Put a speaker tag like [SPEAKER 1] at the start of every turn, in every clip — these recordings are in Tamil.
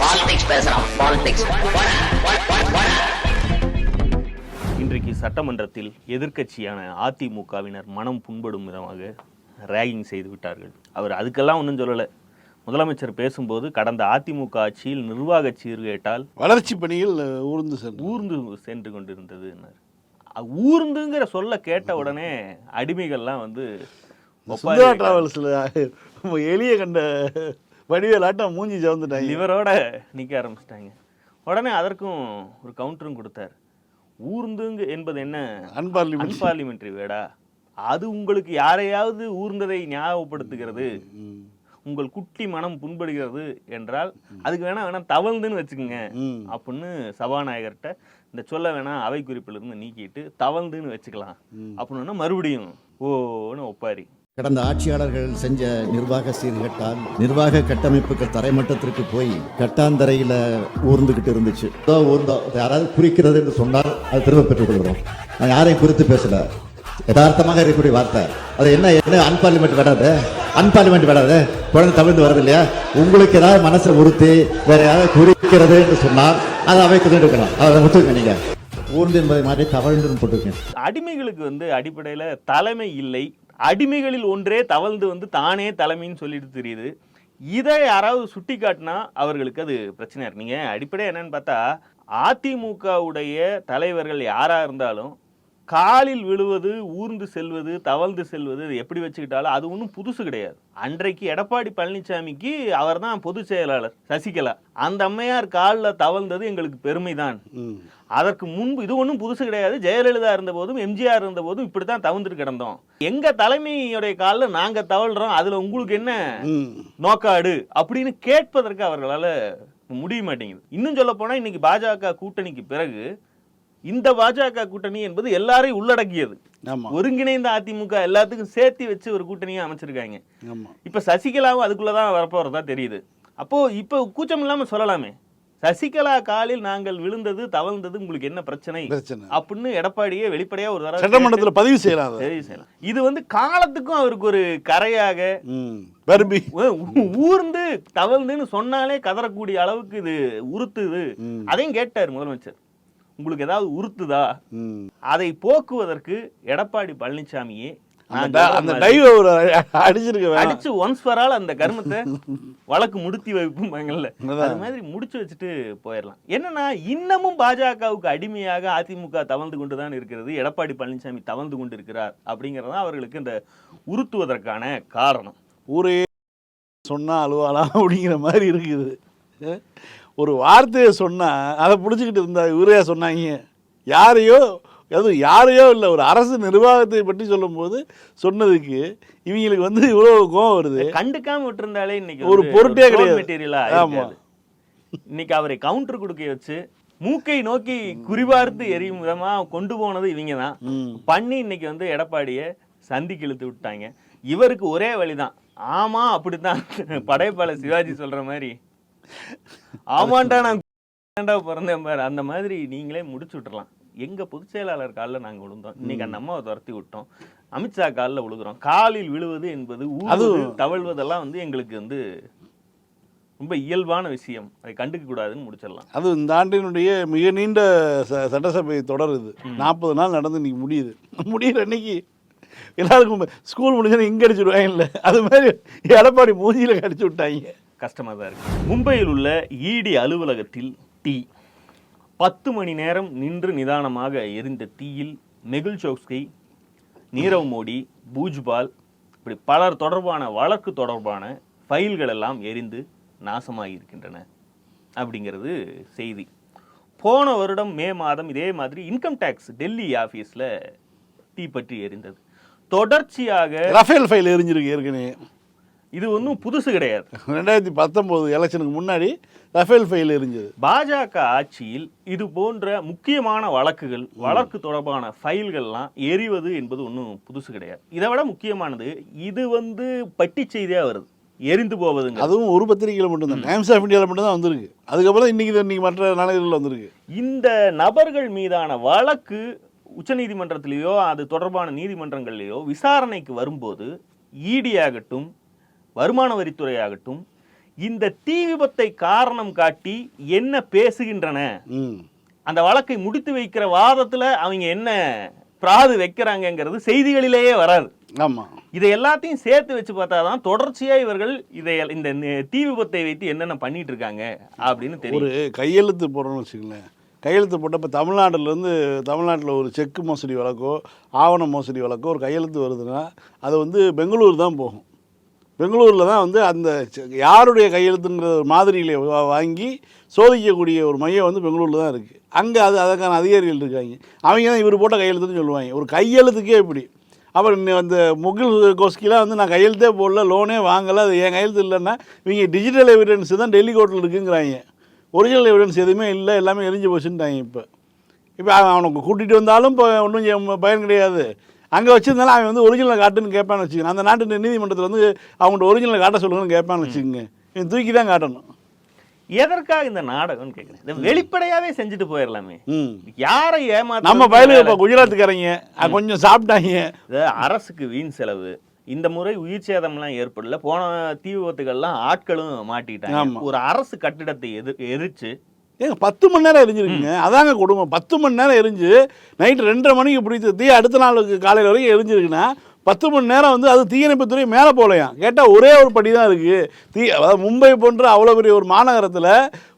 [SPEAKER 1] பாலிடிக்ஸ் பேசுறான் பாலிடிக்ஸ்
[SPEAKER 2] இன்றைக்கு சட்டமன்றத்தில் எதிர்க்கட்சியான அதிமுகவினர் மனம் புண்படும் விதமாக ரேகிங் செய்து விட்டார்கள். அவர் அதுக்கெல்லாம் ஒன்றும் சொல்லலை. முதலமைச்சர் பேசும்போது கடந்த அதிமுக ஆட்சியில் நிர்வாக சீர்கேட்டால்
[SPEAKER 3] வளர்ச்சி பணிகள் ஊர்ந்து சென்று
[SPEAKER 2] ஊர்ந்து சென்று கொண்டிருந்தது ஊர்ந்துங்கிற சொல்ல கேட்ட உடனே அடிமைகள்லாம் வந்து.
[SPEAKER 3] டிராவல்ஸில் எளிய கண்ட வடிவேலாட்டம் மூஞ்சி சவந்துட்டாங்க.
[SPEAKER 2] லிவரோட நிக்க ஆரம்பிச்சிட்டாங்க. உடனே அதற்கும் ஒரு கவுண்டரும் கொடுத்தார். ஊர்ந்துங்க என்பது என்ன?
[SPEAKER 3] அன்பார்லிமெண்ட்
[SPEAKER 2] அன்பார்லிமெண்ட்ரி வேடா? அது உங்களுக்கு யாரையாவது ஊர்ந்ததை ஞாபகப்படுத்துகிறது? உங்கள் குட்டி மனம் புண்படுகிறது என்றால் அதுக்கு வேணா வேணா தவழ்ந்துன்னு வச்சுக்கோங்க. அப்படின்னு சபாநாயகர்கிட்ட இந்த சொல்ல வேணா அவை குறிப்பிலிருந்து நீக்கிட்டு தவழ்ந்துன்னு வச்சுக்கலாம். அப்படின்னு மறுபடியும் ஓன்னு ஒப்பாரி.
[SPEAKER 4] கடந்த ஆட்சியாளர்கள் செஞ்ச நிர்வாக சீர்கட்டால் நிர்வாக கட்டமைப்புகள் தரைமட்டத்திற்கு போய் கட்டாந்தரையில ஊர்ந்துகிட்டு இருந்துச்சு. ஊர்ந்தோ யாராவது குறிக்கிறது என்று சொன்னால் அது திரும்ப பெற்றுக் கொள்கிறோம் நான் யாரையும் குறித்து பேசல. யதார்த்தமாக இருக்கக்கூடிய வார்த்தை. அது என்ன என்ன அன்பார்லிமெண்ட் வேடாது அன்பார்லிமெண்ட் வேடாது குழந்தை தமிழ்ந்து வருது இல்லையா உங்களுக்கு ஏதாவது மனசை உறுத்தி வேற யாராவது குறிக்கிறது என்று சொன்னால் அதை அவைக்கு எடுக்கலாம் அதை ஒத்துங்க நீங்க. ஊர்ந்து என்பதை மாதிரி தவழ்ந்து போட்டிருக்கேன்
[SPEAKER 2] அடிமைகளுக்கு வந்து அடிப்படையில தலைமை இல்லை அடிமைகளில் ஒன்றே தவழ்ந்து வந்து தானே தலைமைன்னு சொல்லிட்டு தெரியுது. இதை யாராவது சுட்டி காட்டினா அவர்களுக்கு அது பிரச்சனையாக இருக்கு நீங்க அடிப்படை என்னன்னு பார்த்தா அதிமுகவுடைய தலைவர்கள் யாராக இருந்தாலும் காலில் விழுவது ஊர்ந்து செல்வது தவழ்ந்து செல்வது எப்படி வச்சுக்கிட்டாலும் அது ஒன்றும் புதுசு கிடையாது. அன்றைக்கு எடப்பாடி பழனிசாமிக்கு அவர் தான் பொதுச் செயலாளர் சசிகலா. அந்த அம்மையார் காலில் தவழ்ந்தது எங்களுக்கு பெருமைதான். அதற்கு முன்பு இது ஒன்றும் புதுசு கிடையாது. ஜெயலலிதா இருந்த போதும் எம்ஜிஆர் இருந்த போதும் இப்படி தான் தவழ்ந்துட்டு கிடந்தோம். எங்க தலைமையுடைய காலில் நாங்க தவழ்றோம். அதுல உங்களுக்கு என்ன. நோக்காடு அப்படின்னு கேட்பதற்கு அவர்களால முடிய மாட்டேங்குது. இன்னும் சொல்ல போனா இன்னைக்கு பாஜக கூட்டணிக்கு பிறகு இந்த பாஜக கூட்டணி என்பது எல்லாரையும் உள்ளடக்கியது. ஒருங்கிணைந்த அதிமுக எல்லாத்துக்கும் சேர்த்து வச்சு ஒரு கூட்டணியை அமைச்சிருக்காங்க. இப்ப சசிகலாவும் அதுக்குள்ளதான் வரப்போறதா தெரியுது. அப்போ இப்போ கூச்சம் இல்லாம சொல்லலாமே. சசிகலா காலில் நாங்கள் விழுந்தது தவழ்ந்தது உங்களுக்கு என்ன பிரச்சனை?
[SPEAKER 3] பிரச்சனை.
[SPEAKER 2] அப்படின்னு எடப்பாடியே வெளிப்படையா ஒரு தடவை
[SPEAKER 3] சட்டமன்றத்தில் பதிவு செய்யலாம்
[SPEAKER 2] சரி செய்யலாம். இது வந்து காலத்துக்கும் அவருக்கு ஒரு கரையாக.
[SPEAKER 3] பர்பி
[SPEAKER 2] ஊர்ந்து தவழ்ந்துன்னு சொன்னாலே கதறக்கூடிய அளவுக்கு இது உறுத்துது. அதையும் கேட்டார் முதலமைச்சர். உங்களுக்கு ஏதாவது உறுத்துதா. அதை போக்குவதற்கு எடப்பாடி பழனிசாமியே
[SPEAKER 3] அந்த டைவ் ஒரு அடிச்சிருக்க
[SPEAKER 2] அடிச்சு ஒன்ஸ் ஃபார் ஆல் அந்த கர்மத்தை வழக்கு முடித்தி வைப்பும்பாங்கல்ல
[SPEAKER 3] அதான்.
[SPEAKER 2] அது மாதிரி முடிச்சு வச்சுட்டு போயிடலாம் என்னன்னா இன்னமும் பாஜகவுக்கு அடிமையாக அதிமுக தவழ்ந்து கொண்டு தான் இருக்கிறது எடப்பாடி பழனிசாமி தவழ்ந்து கொண்டு இருக்கிறார் அப்படிங்கிறது அவர்களுக்கு இந்த உறுத்துவதற்கான காரணம்.
[SPEAKER 3] ஊரே சொன்னா அழுவாலாம் அப்படிங்கிற மாதிரி இருக்குது? ஒரு வார்த்தையை சொன்னா அதை பிடிச்சிக்கிட்டு இருந்தா இவரே சொன்னாங்க. யாரையோ அதுவும் யாரையோ இல்லை ஒரு அரசு நிர்வாகத்தை பற்றி சொல்லும்போது சொன்னதுக்கு இவங்களுக்கு வந்து இவ்வளோ கோவம் வருது
[SPEAKER 2] கண்டுக்காம விட்டிருந்தாலே இன்னைக்கு
[SPEAKER 3] ஒரு பொருட்டே கிடையாது.
[SPEAKER 2] material ஆ
[SPEAKER 3] ஆமா.
[SPEAKER 2] இருக்காது. இன்னைக்கு அவரை கவுண்டர் கொடுக்க வச்சு மூக்கை நோக்கி குறிபார்த்து எரியும் விதமா கொண்டு போனது இவங்க தான். பண்ணி இன்னைக்கு வந்து எடப்பாடிய சந்திக்கு இழுத்து விட்டாங்க இவருக்கு ஒரே வழிதான் ஆமா அப்படித்தான் படைப்பாளர் சிவாஜி சொல்ற மாதிரி ஆமாண்டா நான் பிறந்தேன் பாரு அந்த மாதிரி நீங்களே முடிச்சு விட்டுறலாம் எங்க பொதுச் செயலாளர் காலில் நாங்க விழுந்தோம். இன்னைக்கு அந்த அம்மாவை துரத்தி விட்டோம். அமித்ஷா காலில் விழுகிறோம். காலில் விழுவது என்பது
[SPEAKER 3] அது-
[SPEAKER 2] தவழ்வதெல்லாம் வந்து எங்களுக்கு வந்து ரொம்ப இயல்பான விஷயம். அதை கண்டுக்க கூடாதுன்னு முடிச்சிடலாம்.
[SPEAKER 3] அது இந்த ஆண்டினுடைய மிக நீண்ட சட்டசபை தொடருது நாற்பது நாள் நடந்து இன்னைக்கு முடியுது. முடியிற அன்னைக்கு எல்லாருக்கும் ஸ்கூல் முடிஞ்சோன்னு இங்கே அடிச்சுடுவாங்கல்ல அது மாதிரி எடப்பாடி மூஞ்சியில் கடிச்சு விட்டாங்க.
[SPEAKER 2] கஷ்டமாக தான் இருக்கு. மும்பையில் உள்ள இடி அலுவலகத்தில் தீ பத்து மணி நேரம் நின்று நிதானமாக எரிந்த தீயில் மெகுல் சோக்ஸ்கி நீரவ் மோடி பூஜ்பால் இப்படி பலர் தொடர்பான வழக்கு தொடர்பான ஃபைல்கள் எல்லாம் எரிந்து நாசமாகி இருக்கின்றன அப்படிங்கிறது செய்தி. போன வருடம் மே மாதம் இதே மாதிரி இன்கம் டேக்ஸ் டெல்லி ஆஃபீஸில் தீப்பற்றி எரிந்தது. தொடர்ச்சியாக
[SPEAKER 3] ரஃபேல் ஃபைல் எரிஞ்சிருக்கு ஏற்கனவே.
[SPEAKER 2] இது ஒன்றும் புதுசு கிடையாது.
[SPEAKER 3] ரெண்டாயிரத்தி பத்தொம்போது எலெக்ஷனுக்கு முன்னாடி ரஃபேல் ஃபைல் எரிஞ்சது
[SPEAKER 2] பாஜக ஆட்சியில் இது போன்ற முக்கியமான வழக்குகள் வழக்கு தொடர்பான ஃபைல்கள்லாம் எரிவது என்பது ஒன்றும் புதுசு கிடையாது. இதை விட முக்கியமானது இது வந்து பட்டி செய்தியாக வருது. எரிந்து போவதுங்க
[SPEAKER 3] அதுவும் ஒரு பத்திரிகையில் மட்டும்தான். டைம்ஸ் ஆஃப் இந்தியாவில் மட்டும்தான் வந்திருக்கு. அதுக்கப்புறம் இன்னைக்கு இன்னைக்கு மற்ற நாளிதழில் வந்திருக்கு.
[SPEAKER 2] இந்த நபர்கள் மீதான வழக்கு உச்சநீதிமன்றத்திலேயோ அது தொடர்பான நீதிமன்றங்கள்லேயோ விசாரணைக்கு வரும்போது இடி ஆகட்டும் வருமான வரித்துறை ஆகட்டும் இந்த தீ விபத்தை காரணம் காட்டி என்ன பேசுகின்றன? அந்த வழக்கை முடித்து வைக்கிற வாதத்துல அவங்க என்ன பிராது வைக்கிறாங்கங்கிறது செய்திகளிலேயே வராது.
[SPEAKER 3] ஆமாம்
[SPEAKER 2] இதை எல்லாத்தையும் சேர்த்து வச்சு பார்த்தாதான் தொடர்ச்சியா இவர்கள் இதை இந்த தீ விபத்தை வைத்து என்னென்ன பண்ணிட்டு இருக்காங்க அப்படின்னு
[SPEAKER 3] ஒரு
[SPEAKER 2] தெரியும்
[SPEAKER 3] கையெழுத்து போடுறோம்னு வச்சுங்களேன் கையெழுத்து போட்டப்போ தமிழ்நாட்டிலேருந்து தமிழ்நாட்டில் ஒரு செக்கு மோசடி வழக்கோ ஆவண மோசடி வழக்கோ ஒரு கையெழுத்து வருதுன்னா அது வந்து பெங்களூர் தான் போகும். பெங்களூரில் தான் வந்து அந்த யாருடைய கையெழுத்துங்கிற ஒரு மாதிரிகளை வாங்கி சோதிக்கக்கூடிய ஒரு மையம் வந்து பெங்களூரில் தான் இருக்குது அங்கே அது அதற்கான அதிகாரிகள் இருக்காங்க. அவங்க தான் இவர் போட்ட கையெழுத்துன்னு சொல்லுவாங்க. ஒரு கையெழுத்துக்கே இப்படி. அப்புறம் இன்னும் அந்த முகில் கோஸ்கிலாம் வந்து நான் கையெழுத்தே போடல லோனே வாங்கலை அது என் கையெழுத்து இல்லைன்னா இவங்க டிஜிட்டல் எவிடன்ஸ் தான் டெல்லி கோர்ட்டில் இருக்குங்கிறாங்க. ஒரிஜினல் எவிடன்ஸ் எதுவுமே இல்லை எல்லாமே எரிஞ்சு போச்சுன்ட்டாங்க இப்போ. இப்போ அவனுக்கு கூட்டிகிட்டு வந்தாலும் இப்போ ஒன்றும் பயன் கிடையாது. அங்கே வச்சிருந்தாலும் அவன் வந்து ஒரிஜினல் காட்டுன்னு கேட்பான்னு வச்சுக்கோங்க. அந்த நாட்டு நீதிமன்றத்தில் வந்து அவங்கள்ட்ட ஒரிஜினல் காட்ட சொல்லுங்கன்னு கேட்பான்னு வச்சுக்கோங்க. இவன் தூக்கி தான் காட்டணும்.
[SPEAKER 2] எதற்காக இந்த நாடகம்னு கேட்குறேன் வெளிப்படையாவே செஞ்சுட்டு போயிடலாமே யாரை ஏமாத்த
[SPEAKER 3] நம்ம பயலுக்கு இப்போ குஜராத்துக்காரங்க. கொஞ்சம் சாப்பிட்டாங்க.
[SPEAKER 2] அரசுக்கு வீண் செலவு. இந்த முறை உயிர் சேதம்லாம் ஏற்படல. போன தீ விபத்துகள்லாம் ஆட்களும் மாட்டிட்டாங்க
[SPEAKER 3] ஆமா.
[SPEAKER 2] ஒரு அரசு கட்டிடத்தை எது எரிச்சு
[SPEAKER 3] ஏங்க பத்து மணி நேரம் எரிஞ்சிருக்குங்க. அதாங்க கொடுமை. பத்து மணி நேரம் எரிஞ்சு நைட்டு ரெண்டரை மணிக்கு பிடிச்ச தீ அடுத்த நாளுக்கு காலையில் வரைக்கும் எரிஞ்சிருக்குன்னா பத்து மணி நேரம் வந்து அது தீயணைப்புத்துறை மேலே போகலையாம் கேட்டால் ஒரே ஒரு படி தான் இருக்குது தீ அதாவது மும்பை போன்ற அவ்வளோ பெரிய ஒரு மாநகரத்தில்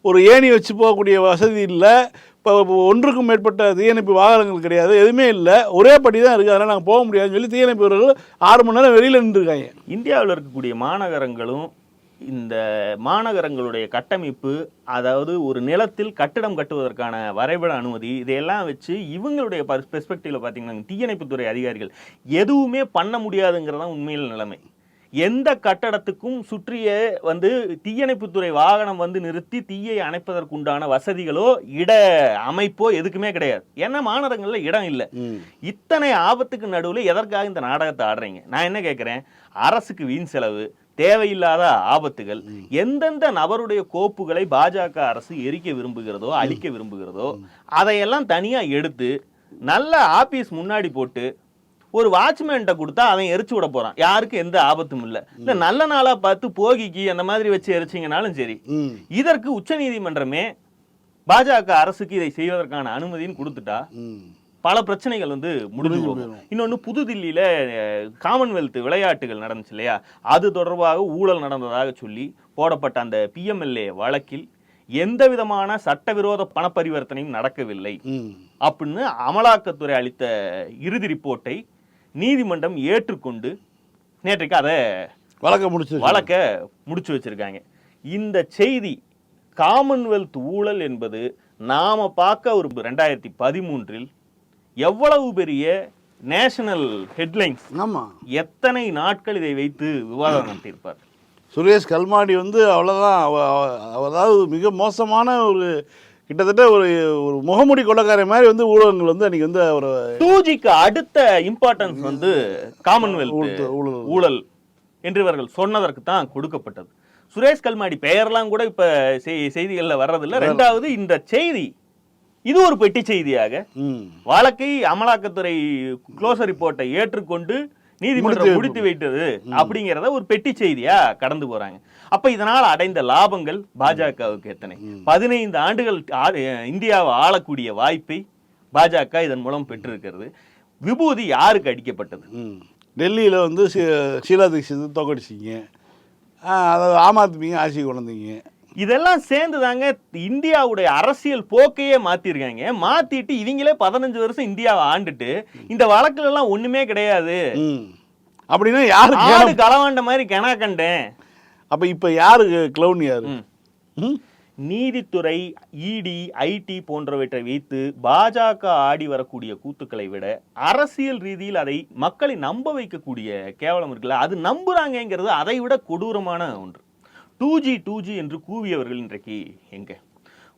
[SPEAKER 3] ஒரு ஏணி வச்சு போகக்கூடிய வசதி இல்லை. இப்போ ஒன்றுக்கும் மேற்பட்ட தீயணைப்பு வாகனங்கள் கிடையாது. எதுவுமே இல்லை. ஒரே படி தான் இருக்குது அதனால் நாங்கள் போக முடியாதுன்னு சொல்லி தீயணைப்பு வீரர்கள் ஆறு மணி நேரம் வெளியில் நின்றுருக்காங்க.
[SPEAKER 2] இந்தியாவில் இருக்கக்கூடிய மாநகரங்களும் இந்த மாநகரங்களுடைய கட்டமைப்பு அதாவது ஒரு நிலத்தில் கட்டிடம் கட்டுவதற்கான வரைபட அனுமதி இதையெல்லாம் வச்சு இவங்களுடைய பெர்ஸ்பெக்டிவ்ல பார்த்தீங்கன்னா தீயணைப்புத்துறை அதிகாரிகள் எதுவுமே பண்ண முடியாதுங்கிறதான் உண்மையில் நிலைமை. எந்த கட்டடத்துக்கும் சுற்றிய வந்து தீயணைப்புத்துறை வாகனம் வந்து நிறுத்தி தீயை அணைப்பதற்குண்டான வசதிகளோ இட அமைப்போ எதுக்குமே கிடையாது. ஏன்னா மாநகரங்கள்ல இடம் இல்லை. இத்தனை ஆபத்துக்கு நடுவில் எதற்காக இந்த நாடகத்தை ஆடுறீங்க? நான் என்ன கேட்குறேன் அரசுக்கு வீண் செலவு தேவையில்லாத ஆபத்துகள் எந்தெந்த நபருடைய கோப்புகளை பாஜக அரசு எரிக்க விரும்புகிறதோ அழிக்க விரும்புகிறதோ அதையெல்லாம் தனியா எடுத்து நல்ல ஆபீஸ் முன்னாடி போட்டு ஒரு வாட்ச்மேன்ட்ட கொடுத்தா அவன் எரிச்சு விட போறான். யாருக்கும் எந்த ஆபத்தும் இல்ல. இல்ல நல்ல நாளா பார்த்து போகிக்கு அந்த மாதிரி வச்சு எரிச்சிங்கனாலும் சரி இதற்கு உச்சநீதிமன்றமே பாஜக அரசுக்கு இதை செய்வதற்கான அனுமதின்னு கொடுத்துட்டா பல பிரச்சனைகள் வந்து முடிஞ்சு போகும் இன்னொன்னு புதுதில்லியில காமன்வெல்த் விளையாட்டுகள் நடந்துச்சு இல்லையா? அது தொடர்பாக ஊழல் நடந்ததாக சொல்லி போடப்பட்ட அந்த பிஎம்எல்ஏ வழக்கில் எந்த விதமான சட்டவிரோத பண பரிவர்த்தனையும் நடக்கவில்லை அப்படின்னு அமலாக்கத்துறை அளித்த இறுதி ரிப்போர்ட்டை நீதிமன்றம் ஏற்றுக்கொண்டு நேற்றைக்கு அதை
[SPEAKER 3] வழக்க முடிச்சு
[SPEAKER 2] வழக்க முடிச்சு வச்சிருக்காங்க. இந்த செய்தி காமன்வெல்த் ஊழல் என்பது நாம பார்க்க ஒரு ரெண்டாயிரத்தி பதிமூன்றில் எவ்வளவு பெரிய நேஷனல் ஹெட்லைன்ஸ்
[SPEAKER 3] ஆமாம்
[SPEAKER 2] எத்தனை நாட்கள் இதை வைத்து விவாதம் நடத்தியிருப்பார்?
[SPEAKER 3] சுரேஷ் கல்மாடி வந்து அவ்வளோதான் அவ- அவ- அவ- அதாவது மிக மோசமான ஒரு கிட்டத்தட்ட ஒரு ஒரு முகமுடி கொள்ளக்கார மாதிரி வந்து ஊடகங்கள் வந்து அன்னைக்கு வந்து அவரை
[SPEAKER 2] டூ ஜிக்கு அடுத்த இம்பார்ட்டன்ஸ் வந்து காமன்வெல்த்
[SPEAKER 3] ஊழல்
[SPEAKER 2] என்று இவர்கள் சொன்னதற்கு தான் கொடுக்கப்பட்டது. சுரேஷ் கல்மாடி பெயர்லாம் கூட இப்ப செய்- செய்திகள்ல வர்றதில்ல. ரெண்டாவது இந்த செய்தி இது ஒரு பெட்டி செய்தியாக. வழக்கை அமலாக்கத்துறை க்ளோசர் ரிப்போர்ட்டை ஏற்றுக்கொண்டு நீதிமன்றம்
[SPEAKER 3] முடித்து
[SPEAKER 2] வைத்தது. அப்படிங்கிறத ஒரு பெட்டி செய்தியா கடந்து போறாங்க. அப்ப இதனால் அடைந்த லாபங்கள் பாஜகவுக்கு எத்தனை? பதினைந்து ஆண்டுகள் இந்தியாவை ஆளக்கூடிய வாய்ப்பை பாஜக இதன் மூலம் பெற்றிருக்கிறது. விபூதி யாருக்கு அடிக்கப்பட்டது?
[SPEAKER 3] டெல்லியில் வந்து ஷீலா தீட்சித் தோக்கடிச்சிங்க. அதை ஆம் ஆத்மிங்க ஆட்சி கொண்டு வந்தீங்க
[SPEAKER 2] இதெல்லாம் சேர்ந்து தாங்க இந்தியாவுடைய அரசியல் போக்கையே மாத்திருக்காங்க. மாத்திட்டு இவங்களே பதினஞ்சு வருஷம் இந்தியாவை ஆண்டுட்டு இந்த வழக்குல எல்லாம் ஒண்ணுமே கிடையாது.
[SPEAKER 3] அப்படின்னா யாரு
[SPEAKER 2] ஆடு களவாண்ட மாதிரி கெனா கண்டேன்.
[SPEAKER 3] அப்போ இப்போ யாரு கிளவுன் யாரு?
[SPEAKER 2] நீதித்துறை இடி ஐடி போன்றவற்றை வைத்து பாஜக ஆடி வரக்கூடிய கூத்துக்களை விட அரசியல் ரீதியில் அதை மக்களை நம்ப வைக்கக்கூடிய கேவலம் இருக்குல்ல. அது நம்புறாங்கங்கிறது அதை விட கொடூரமான ஒன்று. டூ ஜி டூ ஜி என்று கூவியவர்கள் இன்றைக்கு எங்க?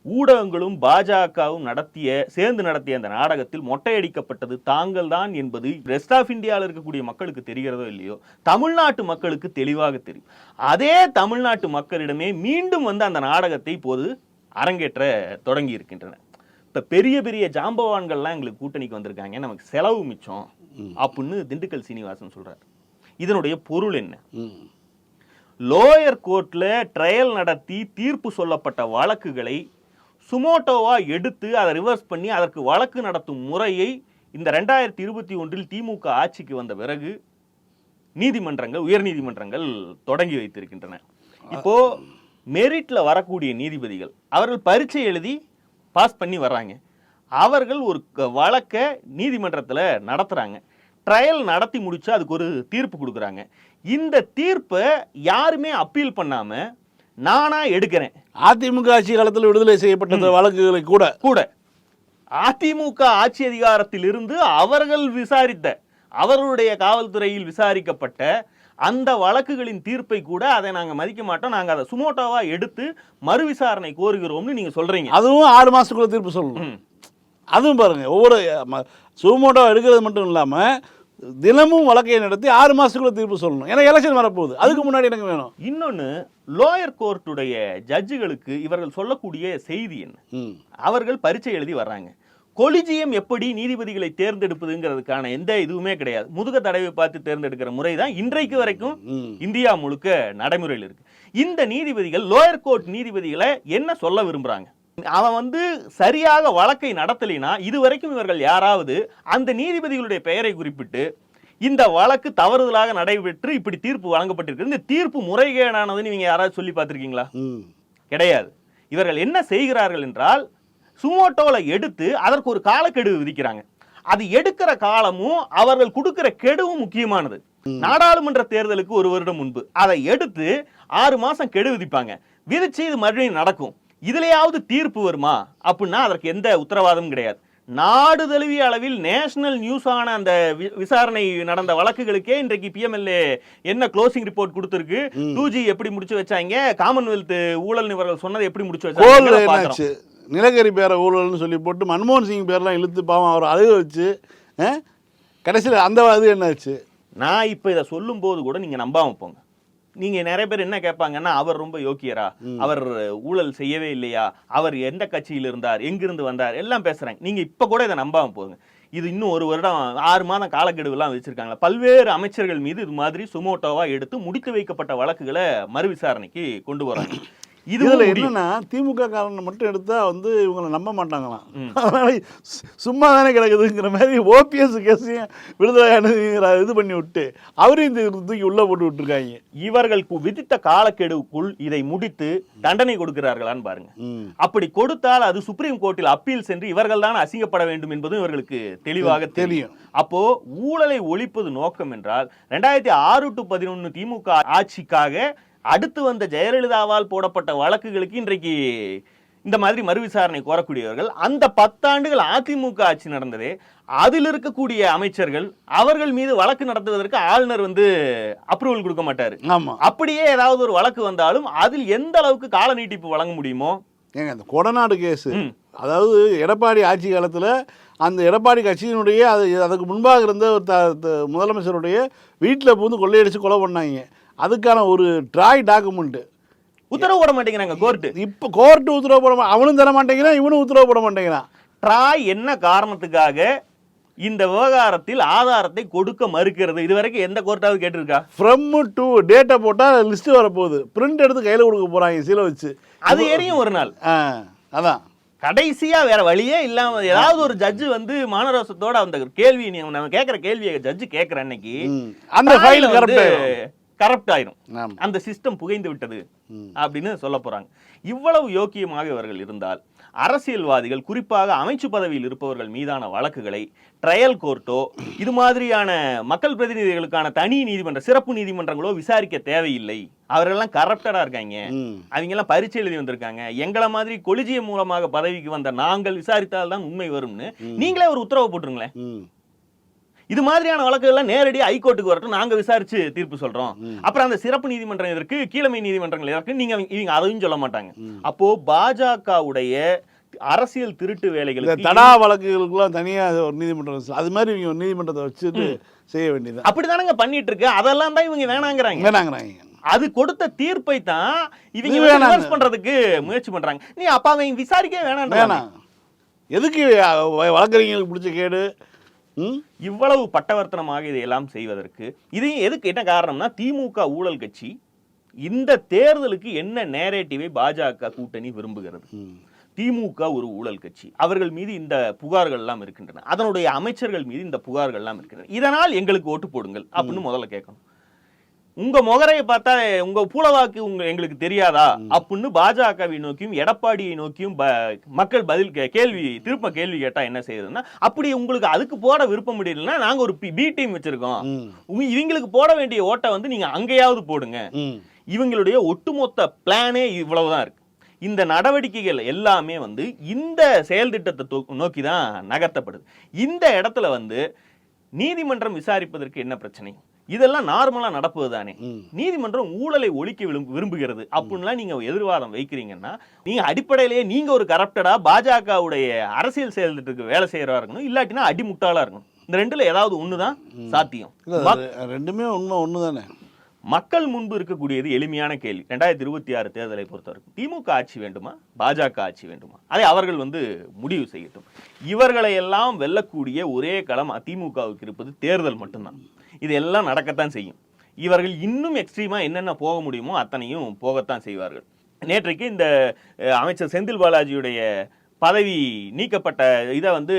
[SPEAKER 2] ஊடகங்களும் பாஜகவும் நடத்திய சேர்ந்து நடத்திய அந்த நாடகத்தில் மொட்டையடிக்கப்பட்டது தாங்கள் தான் என்பது ரெஸ்ட் ஆஃப் இந்தியாவில் இருக்கக்கூடிய மக்களுக்கு தெரிகிறதோ இல்லையோ தமிழ்நாட்டு மக்களுக்கு தெளிவாக தெரியும். அதே தமிழ்நாட்டு மக்களிடமே மீண்டும் வந்து அந்த நாடகத்தை இப்போது அரங்கேற்ற தொடங்கி இருக்கின்றன. இப்ப பெரிய பெரிய ஜாம்பவான்கள்லாம் எங்களுக்கு கூட்டணிக்கு வந்திருக்காங்க. நமக்கு செலவு மிச்சம் அப்படின்னு திண்டுக்கல் சீனிவாசன் சொல்றாரு. இதனுடைய பொருள் என்ன? லோயர் கோர்ட்டில் ட்ரையல் நடத்தி தீர்ப்பு சொல்லப்பட்ட வழக்குகளை சுமோட்டோவாக எடுத்து அதை ரிவர்ஸ் பண்ணி அதற்கு வழக்கு நடத்தும் முறையை இந்த ரெண்டாயிரத்தி இருபத்தி ஒன்றில் திமுக ஆட்சிக்கு வந்த பிறகு நீதிமன்றங்கள் உயர்நீதிமன்றங்கள் தொடங்கி வைத்திருக்கின்றன. இப்போ மெரிட்ல வரக்கூடிய நீதிபதிகள் அவர்கள் பரீட்சை எழுதி பாஸ் பண்ணி வர்றாங்க. அவர்கள் ஒரு க- வழக்கை நீதிமன்றத்தில் நடத்துகிறாங்க ட்ரையல் நடத்தி முடிச்சு அதுக்கு ஒரு தீர்ப்பு கொடுக்குறாங்க. இந்த தீர்ப்பை யாருமே அப்பீல் பண்ணாம நானா எடுக்கிறேன்.
[SPEAKER 3] அதிமுக ஆட்சி காலத்தில் விடுதலை செய்யப்பட்ட வழக்குகளை கூட.
[SPEAKER 2] கூட. அதிமுக ஆட்சி அதிகாரத்தில் இருந்து அவர்கள் விசாரித்த அவர்களுடைய காவல்துறையில் விசாரிக்கப்பட்ட அந்த வழக்குகளின் தீர்ப்பை கூட அதை நாங்க மதிக்க மாட்டோம். நாங்க அதை சுமோட்டோவா எடுத்து மறு விசாரணை கோருகிறோம்னு நீங்க சொல்றீங்க.
[SPEAKER 3] அதுவும் ஆறு மாசத்துக்குள்ள தீர்ப்பு சொல்லணும். அதுவும் பாருங்க ஒவ்வொரு சுமோட்டோ எடுக்கிறது மட்டும் இல்லாம தினமும் வழக்கை நடத்தி ஆறு மாசத்துக்குள்ள தீர்ப்பு சொல்லணும். ஏன்னா எலெக்ஷன் வரப்போகுது. அதுக்கு முன்னாடி எனக்கு வேணும்.
[SPEAKER 2] இன்னொன்னு லோயர் கோர்ட்டுடைய ஜட்ஜுகளுக்கு இவர்கள் சொல்லக்கூடிய செய்தி என்ன. அவர்கள் பரீட்சை எழுதி வர்றாங்க. கொலிஜியம் எப்படி நீதிபதிகளை தேர்ந்தெடுப்பதுங்கிறதுக்கான எந்த இதுவுமே கிடையாது. முதுக தடவை பார்த்து தேர்ந்தெடுக்கிற முறை தான் இன்றைக்கு வரைக்கும். இந்தியா முழுக்க நடைமுறையில் இருக்கு. இந்த நீதிபதிகள் லோயர் கோர்ட் நீதிபதிகளை என்ன சொல்ல விரும்புறாங்க? அவன் வந்து சரியாக வழக்கை நடத்தலினா இதுவரைக்கும் இவர்கள் யாராவது அந்த நீதிபதிகளுடைய பெயரை குறிப்பிட்டு இந்த வழக்கு தவறுதலாக நடைபெற்று இப்படி தீர்ப்பு வழங்கப்பட்டிருக்கு இந்த தீர்ப்பு முறைகேடானதுன்னு நீங்க யாராவது சொல்லி பார்த்திருக்கீங்களா. கிடையாது. இவர்கள் என்ன செய்கிறார்கள் என்றால் சுமோட்டோல எடுத்து அதற்கு ஒரு காலக்கெடு விதிக்கிறாங்க. அது எடுக்கிற காலமும் அவர்கள் கொடுக்கிற கெடுவும் முக்கியமானது. நாடாளுமன்ற தேர்தலுக்கு ஒரு வருடம் முன்பு. அதை எடுத்து ஆறு மாசம் கெடு விதிப்பாங்க. விதிச்சு இது மறுபடியும் நடக்கும். இதுலயாவது தீர்ப்பு வருமா? அப்படின்னா அதற்கு எந்த உத்தரவாதமும் கிடையாது. நாடு தழுவிய அளவில் நேஷனல் நியூஸ் ஆன அந்த விசாரணை நடந்த வழக்குகளுக்கே இன்றைக்கு பிஎம்எல்ஏ என்ன க்ளோசிங் ரிப்போர்ட் கொடுத்திருக்கு? டூ ஜி எப்படி முடிச்சு வச்சாங்க? காமன்வெல்த் ஊழல் நிவர்கள் சொன்னதை எப்படி முடிச்சு வச்சாங்க?
[SPEAKER 3] நிலக்கரி பேர ஊழல்னு சொல்லி போட்டு மன்மோகன் சிங் பேர்லாம் இழுத்து பாவம் அவர் அழுக வச்சு கடைசியில் அந்த இது என்னாச்சு?
[SPEAKER 2] நான் இப்ப இதை சொல்லும் போது கூட நீங்க நம்பாம போங்க. நீங்க நிறைய பேர் என்ன கேட்பாங்கன்னா அவர் ரொம்ப யோக்கியரா? அவர் ஊழல் செய்யவே இல்லையா? அவர் எந்த கட்சியில் இருந்தார்? எங்கிருந்து வந்தார்? எல்லாம் பேசுறாங்க. நீங்க இப்ப கூட இதை நம்பாம போங்க. இது இன்னும் ஒரு வருடம் ஆறு மாதம் காலக்கெடுவெல்லாம் வச்சிருக்காங்க. பல்வேறு அமைச்சர்கள் மீது இது மாதிரி சுமோட்டோவா எடுத்து முடித்து வைக்கப்பட்ட வழக்குகளை மறு விசாரணைக்கு கொண்டு வராங்க.
[SPEAKER 3] இதுல என்னன்னா திமுக காரனை மட்டும் எடுத்தா வந்து இவங்களை நம்ப மாட்டாங்களாம். அதனால சும்மா தானே கிடக்குதுங்கிற மாதிரி ஓபிஎஸ் கேஸையும் விடுதலையான இது பண்ணி விட்டு அவரையும் இந்த தூக்கி உள்ள போட்டு விட்டுருக்காங்க.
[SPEAKER 2] இவர்கள் விதித்த காலக்கெடுவுக்குள் இதை முடித்து தண்டனை கொடுக்கிறார்களான்னு பாருங்க. அப்படி கொடுத்தால் அது சுப்ரீம் கோர்ட்டில் அப்பீல் சென்று இவர்கள் தான் அசிங்கப்பட வேண்டும் என்பதும் இவர்களுக்கு தெளிவாக தெரியும்.
[SPEAKER 3] தெரியும்.
[SPEAKER 2] அப்போ ஊழலை ஒழிப்பது நோக்கம் என்றால் ரெண்டாயிரத்தி ஆறு டு பதினொன்னு திமுக ஆட்சிக்காக அடுத்து வந்த ஜெயலலிதாவால் போடப்பட்ட வழக்குகளுக்கு இன்றைக்கு இந்த மாதிரி மறு விசாரணை கோரக்கூடியவர்கள் அந்த பத்தாண்டுகள் அதிமுக ஆட்சி நடந்ததே அதில் இருக்கக்கூடிய அமைச்சர்கள் அவர்கள் மீது வழக்கு நடத்துவதற்கு ஆளுநர் வந்து அப்ரூவல் கொடுக்க மாட்டாரு. அப்படியே ஏதாவது ஒரு வழக்கு வந்தாலும் அதில் எந்த அளவுக்கு கால நீட்டிப்பு வழங்க முடியுமோ?
[SPEAKER 3] ஏங்க அந்த கொடநாடு கேஸு. அதாவது எடப்பாடி ஆட்சி காலத்தில் அந்த எடப்பாடி கட்சியினுடைய அது அதுக்கு முன்பாக இருந்த ஒரு த முதலமைச்சருடைய வீட்டில் பூந்து கொள்ளையடிச்சு கொலை பண்ணாங்க. அதுக்கான ஒரு ட்ராய் டாக்குமெண்ட்டு
[SPEAKER 2] உத்தரவு போட மாட்டேங்கிறாங்க கோர்ட்டு
[SPEAKER 3] இப்போ கோர்ட்டு உத்தரவு போட அவனும் தர மாட்டேங்கிறான் இவனும் உத்தரவு போட மாட்டேங்கிறான்.
[SPEAKER 2] ட்ராய் என்ன காரணத்துக்காக இந்த விவகாரத்தில் ஆதாரத்தை கொடுக்க மறுக்கிறது? இதுவரைக்கும் எந்த கோர்ட்டாவது கேட்டிருக்கா?
[SPEAKER 3] ஃப்ரம் டு டேட்டை போட்டால் லிஸ்ட்டு வரப்போகுது. பிரிண்ட் எடுத்து கையில் கொடுக்க போகிறாங்க சீலை வச்சு.
[SPEAKER 2] அது எரியும் ஒரு நாள்.
[SPEAKER 3] அதான்.
[SPEAKER 2] கடைசியா வேற வழியே இல்லாம ஏதாவது ஒரு ஜட்ஜு வந்து மானரோசத்தோட அந்த கேள்வி நம்ம கேட்கிற கேள்வியை ஜட்ஜு கேட்கிற அன்னைக்கு.
[SPEAKER 3] அந்த ஃபைல் கரெக்ட்
[SPEAKER 2] கரப்ட் ஆயிரும். அந்த சிஸ்டம் புகைந்து விட்டது அப்படின்னு சொல்ல போறாங்க. இவ்வளவு யோக்கியமாக இவர்கள் இருந்தால் அரசியல்வாதிகள் குறிப்பாக அமைச்சு பதவியில் இருப்பவர்கள் மீதான வழக்குகளை ட்ரையல் கோர்ட்டோ இது மாதிரியான மக்கள் பிரதிநிதிகளுக்கான தனி நீதிமன்ற சிறப்பு நீதிமன்றங்களோ விசாரிக்க தேவையில்லை. அவர்களெல்லாம் கரப்டடா இருக்காங்க. அவங்க எல்லாம் பரீட்சை எழுதி வந்திருக்காங்க. எங்களை மாதிரி கொலிஜியம் மூலமாக பதவிக்கு வந்த நாங்கள் விசாரித்தால் தான் உண்மை வரும்னு. நீங்களே ஒரு உத்தரவு போட்டுருங்களேன். இது மாதிரியான வழக்குகள்லாம் நேரடி ஹைகோர்ட்டுக்கு வரட்டும். நாங்க விசாரிச்சு தீர்ப்பு சொல்றோம். அப்புறம் அந்த சிறப்பு நீதிமன்றம் இதற்கு கீழமை நீதிமன்றங்கள் இதற்கு நீங்க அவங்க- இவங்க அதையும் சொல்ல மாட்டாங்க. அப்போ பாஜகவுடைய அரசியல் திருட்டு வேலைகளுக்கு
[SPEAKER 3] தடா வழக்குகளுக்கெல்லாம் தனியாக ஒரு நீதிமன்றம் அது மாதிரி இவங்க ஒரு நீதிமன்றத்தை வச்சுட்டு செய்ய வேண்டியது
[SPEAKER 2] அப்படிதானங்க பண்ணிட்டு இருக்கு அதெல்லாம் தான் இவங்க வேணாங்கிறாங்க.
[SPEAKER 3] வேணாங்கிறாங்க.
[SPEAKER 2] அது கொடுத்த தீர்ப்பை தான் இவங்க பண்றதுக்கு முயற்சி பண்றாங்க. நீ அப்ப அவங்க விசாரிக்கவே வேணாம்
[SPEAKER 3] வேணாம். எதுக்கு வழக்கறிஞர்களுக்கு பிடிச்ச கேடு?
[SPEAKER 2] இவ்வளவு பட்டவர்த்தனமாக இதையெல்லாம் செய்வதற்கு இது எதுக்கு என்ன காரணம்னா திமுக ஊழல் கட்சி இந்த தேர்தலுக்கு என்ன நேரேட்டிவை பாஜக கூட்டணி விரும்புகிறது. திமுக ஒரு ஊழல் கட்சி. அவர்கள் மீது இந்த புகார்கள் எல்லாம் இருக்கின்றன. அதனுடைய அமைச்சர்கள் மீது இந்த புகார்கள் எல்லாம் இருக்கின்றன. இதனால் எங்களுக்கு ஓட்டு போடுங்கள் அப்படின்னு முதல்ல கேட்கணும். உங்க முகரையை பார்த்தா உங்க பூலவாக்கு உங்க எங்களுக்கு தெரியாதா? அப்படின்னு பாஜகவை நோக்கியும் எடப்பாடியை நோக்கியும் ப- மக்கள் பதில் கேள்வி திருப்ப கேள்வி கேட்டா என்ன செய்யறதுன்னா அப்படி உங்களுக்கு அதுக்கு போட விருப்பம் முடியலன்னா நாங்க ஒரு பி டீம் வச்சிருக்கோம். இவங்களுக்கு போட வேண்டிய ஓட்டை வந்து நீங்க அங்கேயாவது போடுங்க. இவங்களுடைய ஒட்டுமொத்த பிளானே இவ்வளவுதான் இருக்கு. இந்த நடவடிக்கைகள் எல்லாமே வந்து இந்த செயல் திட்டத்தை நோக்கி தான் நகர்த்தப்படுது. இந்த இடத்துல வந்து நீதிமன்றம் விசாரிப்பதற்கு என்ன பிரச்சனை? இதெல்லாம் நார்மலா நடப்பது தானே. நீதிமன்றம் ஊழலை ஒழிக்க விரும்பு- விரும்புகிறது. அப்படின்லாம் நீங்க எதிர்வாதம் வைக்கிறீங்கன்னா நீங்க அடிப்படையிலேயே நீங்க ஒரு கரப்டடா பாஜகவுடைய அரசியல் செயல் திட்டத்துக்கு வேலை செய்யறவா இருக்கணும் இல்லாட்டினா அடிமுட்டாளா இருக்கணும். இந்த ரெண்டுல ஏதாவது ஒண்ணுதான் சாத்தியம்.
[SPEAKER 3] ரெண்டுமே உண்மை ஒன்று தானே
[SPEAKER 2] மக்கள் முன்பு இருக்கக்கூடியது எளிமையான கேள்வி. ரெண்டாயிரத்தி இருபத்தி ஆறு தேர்தலை பொறுத்தவரைக்கும் திமுக ஆட்சி வேண்டுமா? பாஜக ஆட்சி வேண்டுமா? அதை அவர்கள் வந்து முடிவு செய்யட்டும். இவர்களை எல்லாம் வெல்லக்கூடிய ஒரே களம் திமுகவுக்கு இருப்பது தேர்தல் மட்டும்தான். இது எல்லாம் நடக்கத்தான் செய்யும். இவர்கள் இன்னும் எக்ஸ்ட்ரீமா என்னென்ன போக முடியுமோ அத்தனையும் போகத்தான் செய்வார்கள். நேற்றைக்கு இந்த அமைச்சர் செந்தில் பாலாஜியுடைய பதவி நீக்கப்பட்ட இதை வந்து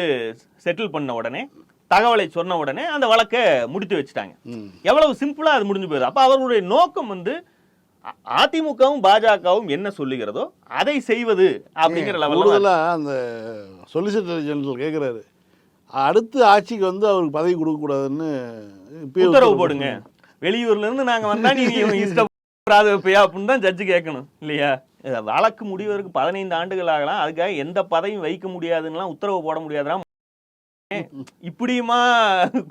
[SPEAKER 2] செட்டில் பண்ண உடனே தகவலை சொன்ன உடனே அந்த வழக்கை முடித்து வச்சுட்டாங்க. எவ்வளவு சிம்பிளா அது முடிஞ்சு போயிடும் அப்ப அவர்களுடைய நோக்கம் வந்து அதிமுகவும் பாஜகவும் என்ன சொல்லுகிறதோ அதை செய்வது அப்படிங்கிற லெவல்ல
[SPEAKER 3] அந்த சொலிசிட்டர் ஜெனரல் கேட்குறாரு அடுத்த ஆட்சிக்கு வந்து அவருக்கு பதவி கொடுக்கக்கூடாதுன்னு
[SPEAKER 2] உத்தரவு போடுங்க. வெளியூர்ல இருந்து நாங்க வந்தா நீ இஷ்டம் வைப்பியா அப்படின்னு தான் ஜட்ஜு கேட்கணும் இல்லையா? வழக்கு முடிவதற்கு பதினைந்து ஆண்டுகள் ஆகலாம். அதுக்காக எந்த பதவியும் வைக்க முடியாதுன்னுலாம் உத்தரவு போட முடியாதுன்னா இப்படியுமா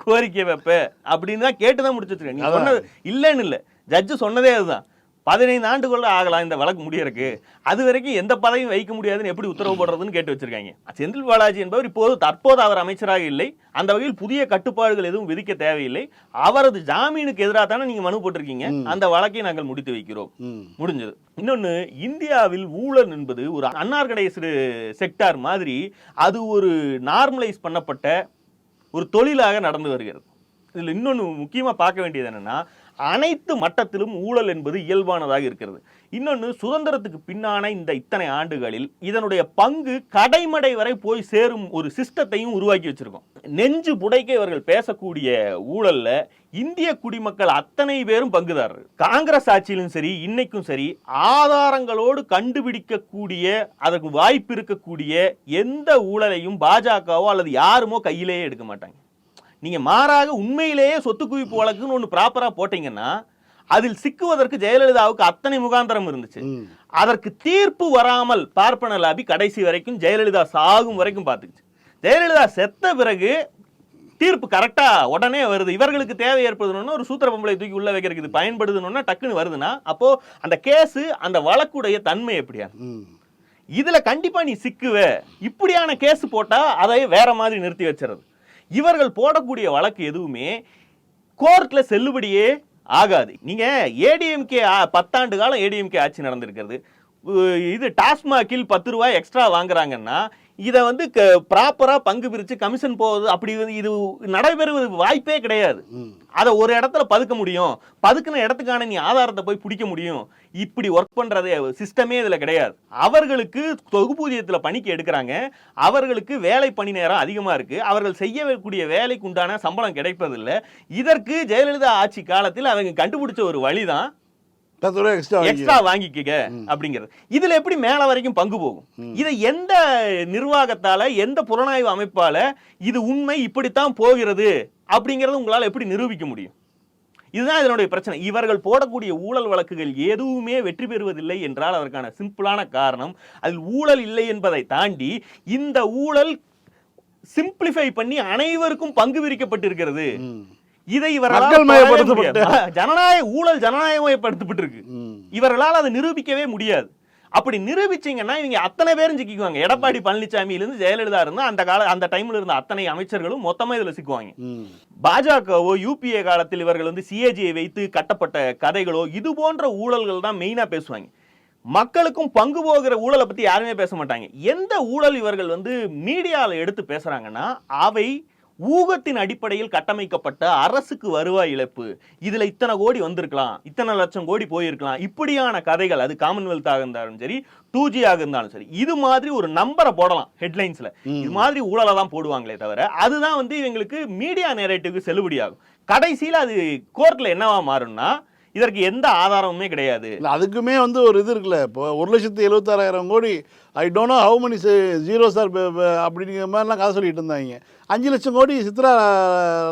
[SPEAKER 2] கோரிக்கை வைப்ப? அப்படின்னு தான் கேட்டு தான் முடிச்சு வச்சிருக்கேன் நீ சொன்னது இல்லைன்னு இல்லை. ஜட்ஜு சொன்னதே அதுதான். பதினைந்து ஆண்டுக்குள்ள ஆகலாம் இந்த வழக்கு முடியறதுக்கு அது வரைக்கும் எந்த பதவியும் வைக்க முடியாதுன்னு எப்படி உத்தரவு போடுறதுன்னு கேட்டு வச்சிருக்காங்க. செந்தில் பாலாஜி என்பவர் இப்போது தற்போது அவர் அமைச்சராக இல்லை. அந்த வகையில் புதிய கட்டுப்பாடுகள் எதுவும் விதிக்க தேவையில்லை. அவரது ஜாமீனுக்கு எதிராக தானே நீங்க மனு போட்டிருக்கீங்க. அந்த வழக்கை நாங்கள் முடித்து வைக்கிறோம். முடிஞ்சது. இன்னொன்னு இந்தியாவில் ஊழல் என்பது ஒரு அன்னார்கடைஸ்டு செக்டார் மாதிரி அது ஒரு நார்மலைஸ் பண்ணப்பட்ட ஒரு தொழிலாக நடந்து வருகிறது. இதில் இன்னொன்று முக்கியமாக பார்க்க வேண்டியது என்னன்னா அனைத்து மட்டத்திலும் ஊழல் என்பது இயல்பானதாக இருக்கிறது. இன்னொன்று சுதந்திரத்துக்கு பின்னான இந்த இத்தனை ஆண்டுகளில் இதனுடைய பங்கு கடைமடை வரை போய் சேரும் ஒரு சிஸ்டத்தையும் உருவாக்கி வச்சிருக்கோம். நெஞ்சு புடைக்க இவர்கள் பேசக்கூடிய ஊழல்ல இந்திய குடிமக்கள் அத்தனை பேரும் பங்குதாரர்கள். காங்கிரஸ் ஆட்சியிலும் சரி இன்னைக்கும் சரி ஆதாரங்களோடு கண்டுபிடிக்கக்கூடிய அதற்கு வாய்ப்பு இருக்கக்கூடிய எந்த ஊழலையும் பாஜகவோ அல்லது யாருமோ கையிலேயே எடுக்க மாட்டாங்க. நீங்க மாறாக உண்மையிலேயே சொத்து குவிப்பு வழக்குன்னு ஒன்று ப்ராப்பரா போட்டீங்கன்னா அதில் சிக்குவதற்கு ஜெயலலிதாவுக்கு அத்தனை முகாந்திரம் இருந்துச்சு. அதற்கு தீர்ப்பு வராமல் பார்ப்பன லாபி கடைசி வரைக்கும் ஜெயலலிதா சாகும் வரைக்கும் பார்த்துக்குச்சு. ஜெயலலிதா செத்த பிறகு தீர்ப்பு கரெக்டா உடனே வருது. இவர்களுக்கு தேவை ஏற்படுதுன்னு ஒரு சூத்திர பொம்பளை தூக்கி உள்ள வைக்கிறதுக்கு இது பயன்படுதுன்னா டக்குன்னு வருதுன்னா அப்போ அந்த கேஸ் அந்த வழக்குடைய தன்மை எப்படியா. இதுல கண்டிப்பா நீ சிக்குவ. இப்படியான கேஸ் போட்டா அதை வேற மாதிரி நிறுத்தி வச்சிருது இவர்கள் போடக்கூடிய வழக்கு எதுவுமே கோர்ட்டில் செல்லுபடியே ஆகாது. நீங்கள் ஏடிஎம்கே பத்தாண்டு காலம் ஏடிஎம்கே ஆட்சி நடந்திருக்கிறது. இது டாஸ்மாகில் பத்து ரூபாய் எக்ஸ்ட்ரா வாங்குறாங்கன்னா இதை வந்து ப்ராப்பரா பங்கு பிரிச்சு கமிஷன் போகுது. அப்படி இது நடைபெறுவதற்கு வாய்ப்பே கிடையாது. அதை ஒரு இடத்துல பதுக்க முடியும். பதுக்குன இடத்துக்கான நீ ஆதாரத்தை போய் பிடிக்க முடியும். இப்படி ஒர்க் பண்றதே சிஸ்டமே இதுல கிடையாது. அவர்களுக்கு தொகுப்பூதியத்துல பணிக்கு எடுக்கிறாங்க. அவர்களுக்கு வேலை பணி நேரம் அதிகமா இருக்கு. அவர்கள் செய்யக்கூடிய வேலைக்கு உண்டான சம்பளம் கிடைப்பதில்லை. இதற்கு ஜெயலலிதா ஆட்சி காலத்தில் அவங்க கண்டுபிடிச்ச ஒரு வழிதான்
[SPEAKER 3] பத்து ரூபா எக்ஸ்ட்ரா
[SPEAKER 2] எக்ஸ்ட்ரா வாங்கிக்கங்க அப்படிங்கிறது. இதுல எப்படி மேல வரைக்கும் பங்கு போகும்? இதை எந்த நிர்வாகத்தால எந்த புலனாய்வு அமைப்பால இது உண்மை இப்படித்தான் போகிறது அப்படிங்கறது உங்களால எப்படி நிரூபிக்க முடியும்? இதுதான் இதனுடைய பிரச்சனை. இவர்கள் போடக்கூடிய ஊழல் வழக்குகள் எதுவுமே வெற்றி பெறுவதில்லை என்றால் அதற்கான சிம்பிளான காரணம் அதில் ஊழல் இல்லை என்பதை தாண்டி இந்த ஊழல் சிம்பிளிஃபை பண்ணி அனைவருக்கும் பங்கு விரிக்கப்பட்டிருக்கிறது. இதை இவர்களால். ஜனநாயக ஊழல் ஜனநாயகமயப்படுத்தப்பட்டிருக்கு. இவர்களால் அதை நிரூபிக்கவே முடியாது அப்படி நிரூபிச்சீங்கன்னா இவங்க அத்தனை பேரும் சிக்கிக்குவாங்க எடப்பாடி பழனிசாமியில இருந்து ஜெயலலிதா இருந்து அந்த கால அந்த டைம்ல இருந்த அத்தனை அமைச்சர்களும் மொத்தமா இதுல சிக்குவாங்க. பாஜகவோ யூபிஏ காலத்தில் இவர்கள் வந்து சிஏஜியை வைத்து கட்டப்பட்ட கதைகளோ இது போன்ற ஊழல்கள் தான் மெயினா பேசுவாங்க மக்களுக்கும் பங்கு போகிற ஊழலை பத்தி யாருமே பேச மாட்டாங்க எந்த ஊழல் இவர்கள் வந்து மீடியால எடுத்து பேசுறாங்கன்னா அவை ஊகத்தின் அடிப்படையில் கட்டமைக்கப்பட்ட அரசுக்கு வருவாய் இழப்பு. இதுல இத்தனை கோடி வந்திருக்கலாம் இத்தனை லட்சம் கோடி போயிருக்கலாம். இப்படியான கதைகள் அது காமன்வெல்த்தாக இருந்தாலும் சரி டூ ஜி ஆக இருந்தாலும் சரி இது மாதிரி ஒரு நம்பரை போடலாம் ஹெட்லைன்ஸ்ல இது மாதிரி ஊழலை தான் போடுவாங்களே தவிர அதுதான் வந்து இவங்களுக்கு மீடியா நேரேட்டிவ்க்கு செல்லுபடியாகும். கடைசியில அது கோர்ட்ல என்னவா மாறும்னா இதற்கு எந்த ஆதாரமுமே கிடையாது.
[SPEAKER 3] இல்லை அதுக்குமே வந்து ஒரு இது இருக்குல்ல இப்போ ஒரு லட்சத்தி எழுபத்தாறாயிரம் கோடி I don't know how many zero sir அப்படிங்கிற மாதிரிலாம் கதை சொல்லிட்டு இருந்தாங்க. அஞ்சு லட்சம் கோடி சித்ரா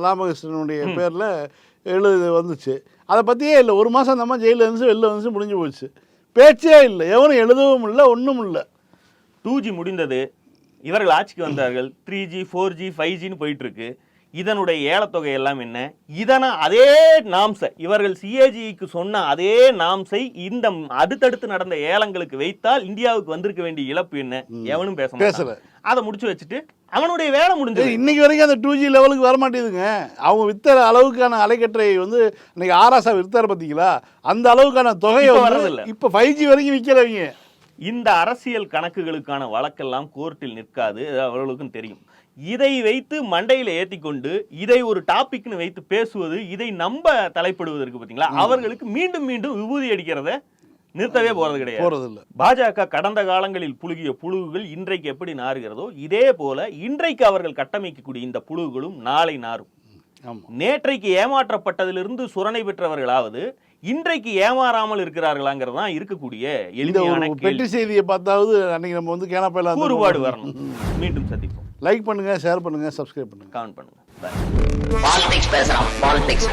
[SPEAKER 3] ராமகிருஷ்ணனுடைய பேரில் எழுது வந்துச்சு. அதை பற்றியே இல்லை. ஒரு மாதம் அந்த அம்மா ஜெயிலில் இருந்துச்சு வெளில வந்துச்சு முடிஞ்சு போச்சு. பேச்சே இல்லை. எவனும் எழுதவும் இல்லை ஒன்றும் இல்லை.
[SPEAKER 2] டூ ஜி முடிந்தது. இவர்கள் ஆட்சிக்கு வந்தார்கள். Three G four G five ஜின்னு போயிட்டு இருக்கு. இதனுடைய ஏலத்தொகை எல்லாம் என்ன? இதன அதே நாம்சை. இவர்கள் சிஏஜிக்கு சொன்ன அதே நாம்சை இந்த அடுத்தடுத்து நடந்த ஏலங்களுக்கு வைத்தால் இந்தியாவுக்கு வந்திருக்க வேண்டிய இழப்பு என்ன? எவனும் பேச
[SPEAKER 3] பேசல.
[SPEAKER 2] அதை முடிச்சு வச்சுட்டு அவனுடைய வேலை முடிஞ்சது.
[SPEAKER 3] இன்னைக்கு வரைக்கும் அந்த டூ ஜி லெவலுக்கு வர மாட்டேங்குதுங்க அவங்க வித்த அளவுக்கான அலைக்கற்றை வந்து இன்னைக்கு ஆராசா வித்தார் பார்த்தீங்களா அந்த அளவுக்கான தொகையை
[SPEAKER 2] வர்றதில்ல.
[SPEAKER 3] இப்போ ஃபைவ் ஜி வரைக்கும் விற்கிறவங்க
[SPEAKER 2] இந்த அரசியல் கணக்குகளுக்கான வழக்கெல்லாம் கோர்ட்டில் நிற்காது அவர்களுக்கும் தெரியும். இதை வைத்து மண்டையில ஏத்தி கொண்டு இதை ஒரு டாபிக்னு வைத்து பேசுவது இதை நம்ப தலைப்படுவதற்கு பாத்தீங்களா அவர்களுக்கு மீண்டும் மீண்டும் விபூதி அடிக்கிறத நிறுத்தவே போறது கிடையாது.
[SPEAKER 3] போகிறதில்ல
[SPEAKER 2] பாஜக கடந்த காலங்களில் புழுகிய புழுகுகள் இன்றைக்கு எப்படி நாறுகிறதோ இதே போல இன்றைக்கு அவர்கள் கட்டமைக்கக்கூடிய இந்த புழுகுகளும் நாளை நாறும். நேற்றைக்கு ஏமாற்றப்பட்டதிலிருந்து சுரணை பெற்றவர்களாவது இன்றைக்கு ஏமாறாமல் இருக்கிறார்களாங்கிறது தான் இருக்கக்கூடிய எளிமையான
[SPEAKER 3] பெட்டி
[SPEAKER 2] கேள்வி.
[SPEAKER 3] செய்தியை பார்த்தாவது அன்னைக்கு நம்ம வந்து கேனப்பையில்
[SPEAKER 2] கூறுபாடு வரணும். மீண்டும் சந்திப்போம்.
[SPEAKER 3] லைக் பண்ணுங்க ஷேர் பண்ணுங்க சப்ஸ்கிரைப் பண்ணுங்க.
[SPEAKER 2] கமெண்ட் பண்ணுங்க.
[SPEAKER 1] பாலிடிக்ஸ் பேசுறான் பாலிடிக்ஸ்